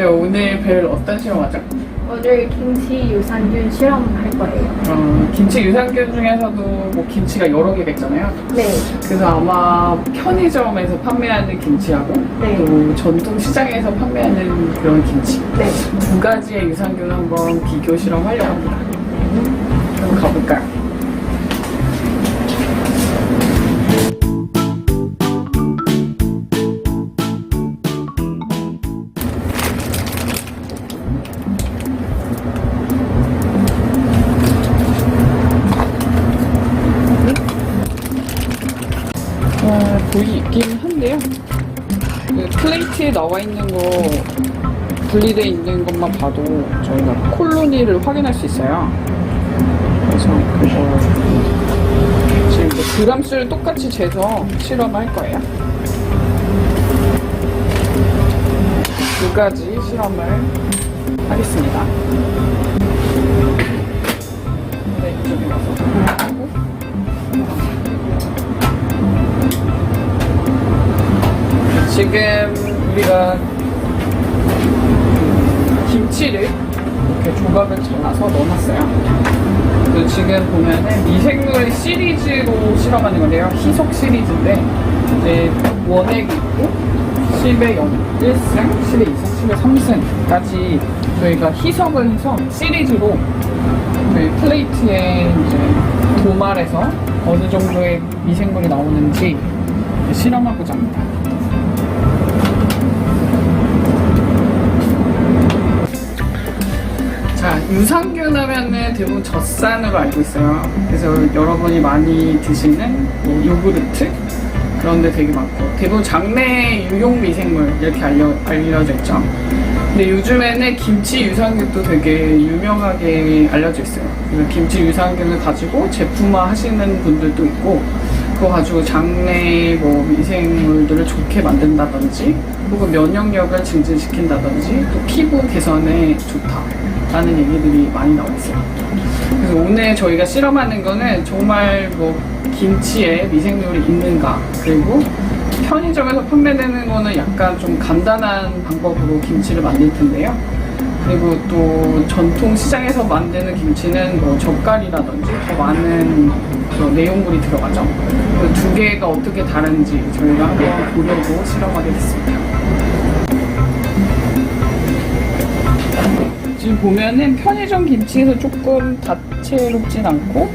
네, 오늘 별 어떤 실험 하죠? 오늘 김치 유산균 실험할 거예요. 어, 김치 유산균 중에서도 뭐 김치가 여러 개가 있잖아요. 네. 그래서 아마 편의점에서 판매하는 김치하고 네. 또 전통 시장에서 판매하는 그런 김치 네. 두 가지의 유산균 한번 비교 실험하려고 합니다. 그럼 가볼까요? 어, 보이긴 한데요. 그 플레이트에 나와 있는 거 분리되어 있는 것만 봐도 저희가 콜로니를 확인할 수 있어요. 그래서 그거 지금 이제 그람수를 똑같이 재서 실험할 거예요. 두 가지 실험을 하겠습니다. 네, 이쪽에 와서 지금 우리가 김치를 이렇게 조각을 잘라서 넣어놨어요. 그리고 지금 보면은 미생물 시리즈로 실험하는 건데요. 희석 시리즈인데 이제 원액이 있고 10의 0, 1승, 10의 2승, 10의 3승까지 저희가 희석을 해서 시리즈로 플레이트에 이제 도말에서 어느 정도의 미생물이 나오는지 실험하고자 합니다. 유산균 하면은 대부분 젖산으로 알고 있어요. 그래서 여러분이 많이 드시는 뭐 요구르트 그런 데 되게 많고 대부분 장내 유용 미생물 이렇게 알려, 알려져 있죠. 근데 요즘에는 김치 유산균도 되게 유명하게 알려져 있어요. 김치 유산균을 가지고 제품화 하시는 분들도 있고 그거 가지고 장내 뭐 미생물들을 좋게 만든다든지 혹은 면역력을 증진시킨다든지 또 피부 개선에 좋다 라는 얘기들이 많이 나와 있어요. 그래서 오늘 저희가 실험하는 거는 정말 뭐 김치에 미생물이 있는가 그리고 편의점에서 판매되는 거는 약간 좀 간단한 방법으로 김치를 만들 텐데요. 그리고 또 전통 시장에서 만드는 김치는 뭐 젓갈이라든지 더 많은 그 내용물이 들어가죠. 그 두 개가 어떻게 다른지 저희가 한번 보려고 실험하게 됐습니다. 지금 보면은 편의점 김치에서 조금 다채롭진 않고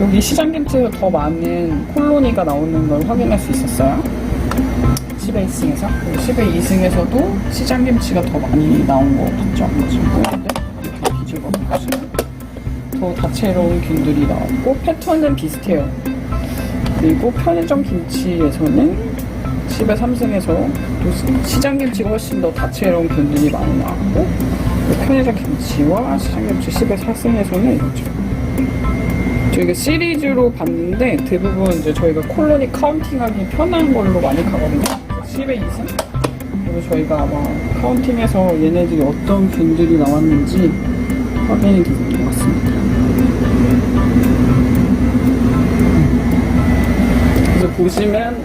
여기 시장 김치에서 더 많은 콜로니가 나오는 걸 확인할 수 있었어요. 10회 2승에서 10회 2승에서도 시장 김치가 더 많이 나온 거 봤죠? 지금 보이는데 이렇게 뒤집어 보시면 더 다채로운 균들이 나왔고 패턴은 비슷해요. 그리고 편의점 김치에서는 10회 3승에서 또 시장 김치가 훨씬 더 다채로운 균들이 많이 나왔고 또 편의점 김치와 시장 김치 10회 4승에서는 이렇죠. 저희가 시리즈로 봤는데 대부분 이제 저희가 콜로니 카운팅하기 편한 걸로 많이 가거든요. 10의 2승? 그리고 저희가 아마 카운팅해서 얘네들이 어떤 균들이 나왔는지 확인이 되는 것 같습니다. 그래서 보시면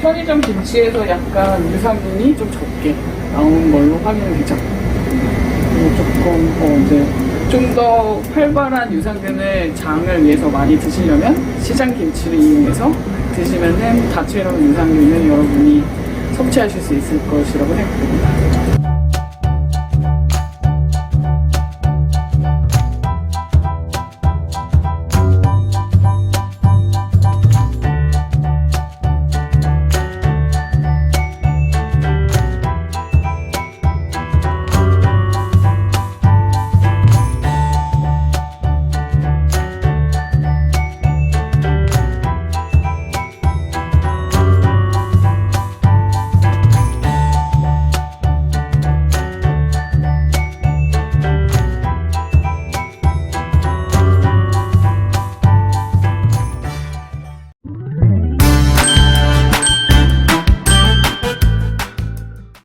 편의점 김치에서 약간 유산균이 좀 적게 나오는 걸로 확인이 되죠. 조금 어, 이제 좀 더 활발한 유산균을 장을 위해서 많이 드시려면 시장 김치를 이용해서 드시면은 다채로운 유산균을 여러분이 섭취하실 수 있을 것이라고 생각합니다.